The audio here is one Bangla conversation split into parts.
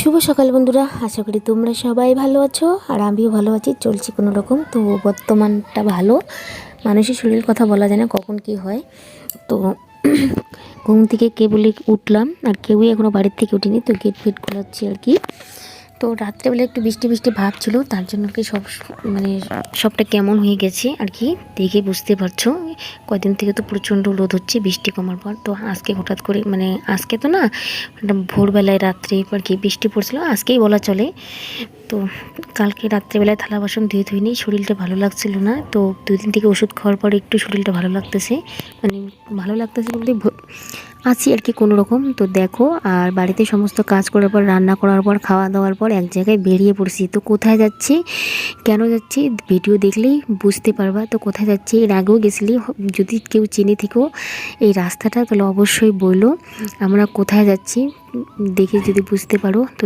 শুভ সকাল বন্ধুরা, আশা করি তোমরা সবাই ভালো আছো আর আমিও ভালো আছি। চলছি কোনো রকম তো বর্তমানটা ভালো। মানুষের শরীরের কথা বলা যায় না কখন কি হয়। তো ঘুম থেকে কেবলই উঠলাম, আর কেউই এখনও বাড়ির থেকে উঠিনি, তো গেট ফেট খোলাচ্ছি আর কি। তো রাত্রেবেলা একটু বৃষ্টি বৃষ্টি ভাব ছিল, তার জন্য কি সব মানে সবটা কেমন হয়ে গেছে আর কি দেখে বুঝতে পারছ। কয়দিন থেকে তো প্রচণ্ড রোদ হচ্ছে, বৃষ্টি কমার পর। তো আজকে হঠাৎ করে মানে আজকে তো না মানে ভোরবেলায় রাত্রে আর কি বৃষ্টি পড়ছিল, আজকেই বলা চলে। তো কালকে রাত্রেবেলায় থালা বাসন ধুয়ে ধুয়ে নিই শরীরটা ভালো লাগছিল না। তো দুই দিন থেকে ওষুধ খাওয়ার পর একটু শরীরটা ভালো লাগতেছে। মানে ভালো লাগতেছে বলতে আছি আর কি কোনো রকম। তো দেখো, আর বাড়িতে সমস্ত কাজ করার পর, রান্না করার পর, খাওয়া দাওয়ার পর এক জায়গায় বেরিয়ে পড়ছি। তো কোথায় যাচ্ছি? কেন যাচ্ছি? ভিডিও দেখলেই বুঝতে পারবা। তো কোথায় যাচ্ছি? এর আগেও গেছিলি। যদি কেউ চিনে থেকেও এই রাস্তাটা তাহলে অবশ্যই বলল আমরা কোথায় যাচ্ছি? দেখে যদি বুঝতে পারো, তো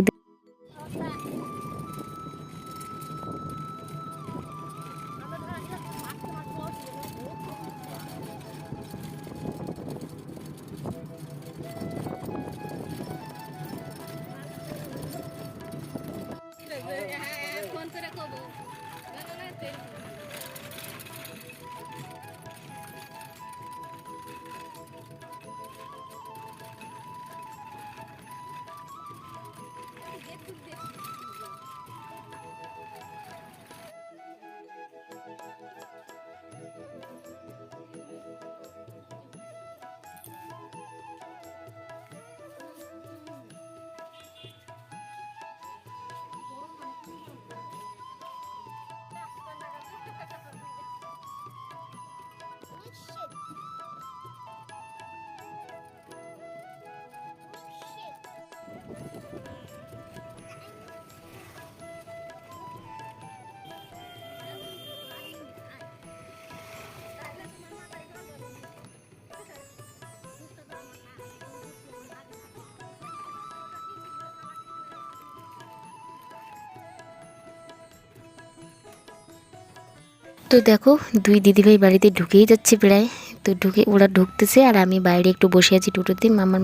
তো দেখো, দুই দিদিভাই বাড়িতে ঢুকেই যাচ্ছে প্রায়। তো ঢুকে ওরা ঢুকতেছে আর আমি বাইরে একটু বসে আছি টোটোতে। আমার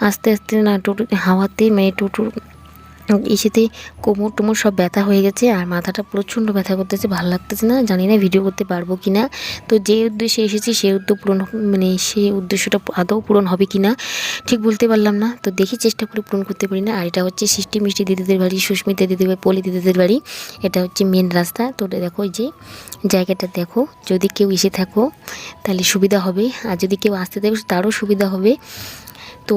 আস্তে আস্তে না টোটো হাওয়াতে মানে টোটো এসেতে কোমর টোমর সব ব্যথা হয়ে গেছে আর মাথাটা প্রচণ্ড ব্যথা করতেছে, ভালো লাগতেছে না, জানি না ভিডিও করতে পারব কি না তো যে উদ্দেশ্যে এসেছি সে উদ্যোগ পূরণ মানে সেই উদ্দেশ্যটা আদৌ পূরণ হবে কি না ঠিক বলতে পারলাম না। তো দেখি চেষ্টা করে পূরণ করতে পারি না। আর এটা হচ্ছে সৃষ্টি মিষ্টি দিদিদের বাড়ি, সুস্মিতা দিদিদের পলি দিদিদের বাড়ি। এটা হচ্ছে মেন রাস্তা। তো দেখো যে জায়গাটা দেখো। যদি কেউ এসে থাকো, তাহলে সুবিধা হবে। আর যদি কেউ আসতে দেবে, তারও সুবিধা হবে। তো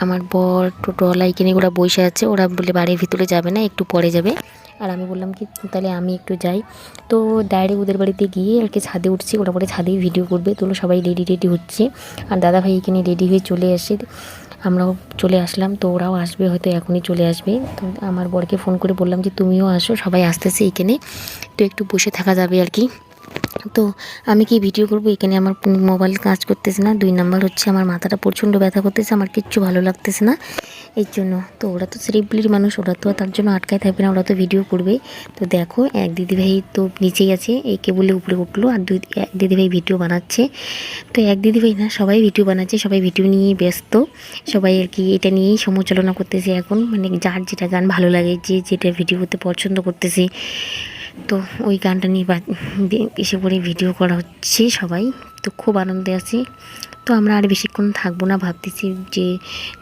আমার বর টোটোওয়ালা এখানে ওরা বসে আছে। ওরা বলে বাড়ির ভিতরে যাবে না, একটু পরে যাবে। আর আমি বললাম কি, তাহলে আমি একটু যাই। তো ডাইরেক্ট ওদের বাড়িতে গিয়ে আর কি ছাদে উঠছি। ওরা পরে ছাদেই ভিডিও করবে। তো সবাই রেডি রেডি হচ্ছে। আর দাদা ভাই এখানে রেডি হয়ে চলে আসে। আমরাও চলে আসলাম। তো ওরাও আসবে, হয়তো এখনই চলে আসবে। তো আমার বরকে ফোন করে বললাম যে, তুমিও আসো, সবাই আসতেছে এখানে। তো একটু বসে থাকা যাবে আর কি। তো আমি কি ভিডিও করব? এখানে আমার মোবাইল কাজ করতেছে না। দুই নাম্বার হচ্ছে আমার মাথাটা প্রচণ্ড ব্যথা করতেছে, আমার কিচ্ছু ভালো লাগতেছে না। এর জন্য তো ওরা তো সিরিপলির মানুষ, ওরা তো তার জন্য আটকায় থাকবে না, ওরা তো ভিডিও করবে। তো দেখো, এক দিদিভাই তো নিচেই আছে এই কেবলে উপরে উঠল, আর দুই, এক দিদিভাই ভিডিও বানাচ্ছে। তো এক দিদিভাই না, সবাই ভিডিও বানাচ্ছে, সবাই ভিডিও নিয়েই ব্যস্ত। সবাই আর কি এটা নিয়েই সমালোচনা করতেছে এখন। মানে যার যেটা গান ভালো লাগে, যে যেটা ভিডিও করতে পছন্দ করতেছে। তো ওই গানটা নিয়ে এসে করে ভিডিও করা হচ্ছে সবাই। তো খুব আনন্দে আছি। তো আমরা আর বেশিক্ষণ থাকব না, ভাবতেছি যে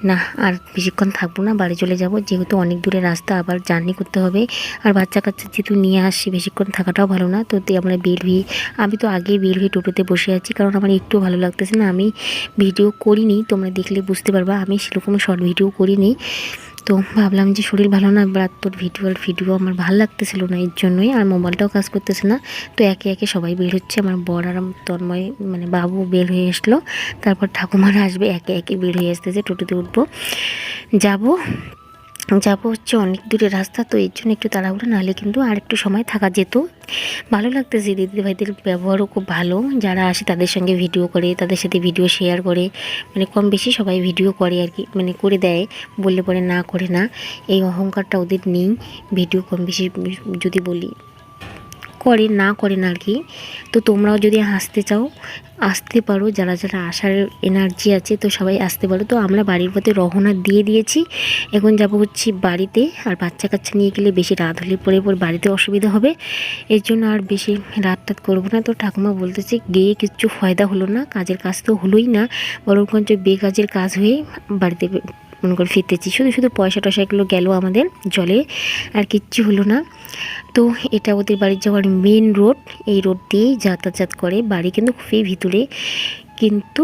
না, আর বেশিক্ষণ থাকব না, বাড়ি চলে যাব। যেহেতু অনেক দূরে রাস্তা, আবার জার্নি করতে হবে। আর বাচ্চা কাচ্চা যেহেতু নিয়ে আসছি বেশিক্ষণ থাকাটাও ভালো না। তো আমরা হয়ে আমি তো বের হয়ে টোটোতে বসে আছি, কারণ আমার একটু ভালো লাগতেছে না। আমি ভিডিও করিনি, তোমরা দেখলে বুঝতে পারবা। আমি সেরকম শর্ট ভিডিও করিনি। তো ভাবলাম যে শরীর ভালো না রাত তোর ভিডিও আর ভিডিও আমার ভালো লাগতেছিল না, এর জন্যই আর মোবাইলটাও কাজ করতেছে না। তো একে একে সবাই বের হচ্ছে, আমার বর আর তন্ময় মানে বাবু বের হয়ে আসলো। তারপর ঠাকুমারা আসবে, একে একে বের হয়ে আসতেছে, টোটোতে উঠবো। যাব যাব হচ্ছে অনেক দূরে রাস্তা, তো এর জন্য একটু তাড়াহুড়ো, নাহলে কিন্তু আর একটু সময় থাকা যেত। ভালো লাগতেছে দিদিভাইদের ব্যবহারও খুব ভালো। যারা আসে তাদের সঙ্গে ভিডিও করে, তাদের সাথে ভিডিও শেয়ার করে। মানে কম বেশি সবাই ভিডিও করে আর কি মানে করে দেয়। বললে পরে না করে না। এই অহংকারটা ওদের নেই। ভিডিও কম বেশি যদি বলি। করে, না করে না আর কি। তো তোমরাও যদি হাসতে চাও আসতে পারো। যারা যারা আসার এনার্জি আছে, তো সবাই আসতে পারো। তো আমরা বাড়ির পথে রহনা দিয়ে দিয়েছি। এখন যাব হচ্ছে বাড়িতে। আর বাচ্চা কাচ্চা নিয়ে গেলে বেশি রাত হলে পরে পর বাড়িতে অসুবিধা হবে। এর জন্য আর বেশি রাত টাত করব না। তো ঠাকুমা বলতেছে গিয়ে কিচ্ছু ফায়দা হলো না। কাজের কাজ তো হলোই না। বরঞ্চ বেকাজের কাজ হয়ে বাড়িতে মনে করে ফিরতেছি। শুধু শুধু পয়সা টয়সা এগুলো গেল আমাদের জলে, আর কিচ্ছু হলো না। তো এটা ওদের বাড়ির যাওয়ার মেন রোড এই রোড দিয়েই যাতায়াত করে বাড়ি কিন্তু খুবই ভিতরে। কিন্তু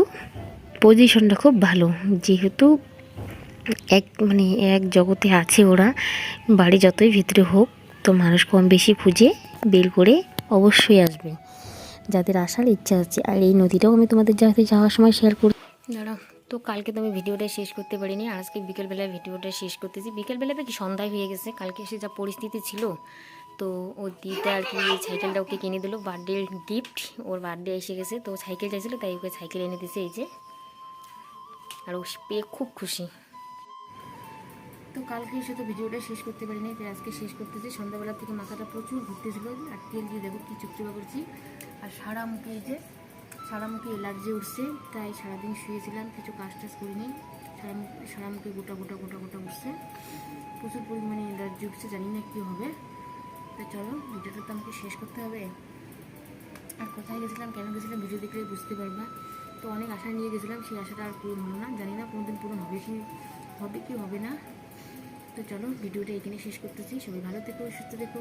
পজিশনটা খুব ভালো। যেহেতু এক মানে এক জগতে আছে ওরা, বাড়ি যতই ভিতরে হোক, তো মানুষ কম বেশি খুঁজে বের করে অবশ্যই আসবে। যাদের আসার ইচ্ছা আছে, আর এই নদীটাও আমি তোমাদের যাতে যাওয়ার সময় শেয়ার করি দাঁড়াও। তো কালকে তো আমি ভিডিওটা শেষ করতে পারিনি। আর আজকে বিকেলবেলায় ভিডিওটা শেষ করতেছি। বিকেলবেলাতে কি সন্ধ্যায় হয়ে গেছে। কালকে এসে যা পরিস্থিতি ছিল, তো ও দিদা আর কি এই সাইকেলটা ওকে কিনে দিল বার্থডে গিফট ওর বার্থডে এসে গেছে, তো সাইকেল চাইছিল, তাই ওকে সাইকেল এনে দিয়েছে এই যে। আর ও পেয়ে খুব খুশি। তো কালকে তো ভিডিওটা শেষ করতে পারিনি, তাই আজকে শেষ করতেছি। সন্ধ্যাবেলা থেকে মাথাটা প্রচুর ঘুরতেছিল, আর তেল দিয়ে দেখো কী চুপচুপা করছি। আর সারা মুখে এই যে সারা মুখে এলার্জি উঠছে, তাই সারাদিন শুয়েছিলাম, কিছু কাজ টাজ করিনি। সারা সারা মুখে গোটা গোটা গোটা গোটা উঠছে। প্রচুর পরিমাণে এলার্জি উঠছে, জানি না কী হবে। তো চলো, ভিডিওটা তো আমাকে শেষ করতে হবে। আর কোথায় গেছিলাম, কেন গেছিলাম, ভিডিও দেখলে বুঝতে পারবা। তো অনেক আশা নিয়ে গেছিলাম, সেই আশাটা আর পূরণ হলো না। জানি না কোনোদিন পূরণ হবে কি হবে কি হবে না। তো চলো, ভিডিওটা এখানে শেষ করতেছি। সবাই ভালো থেকো, সুস্থ টাটা।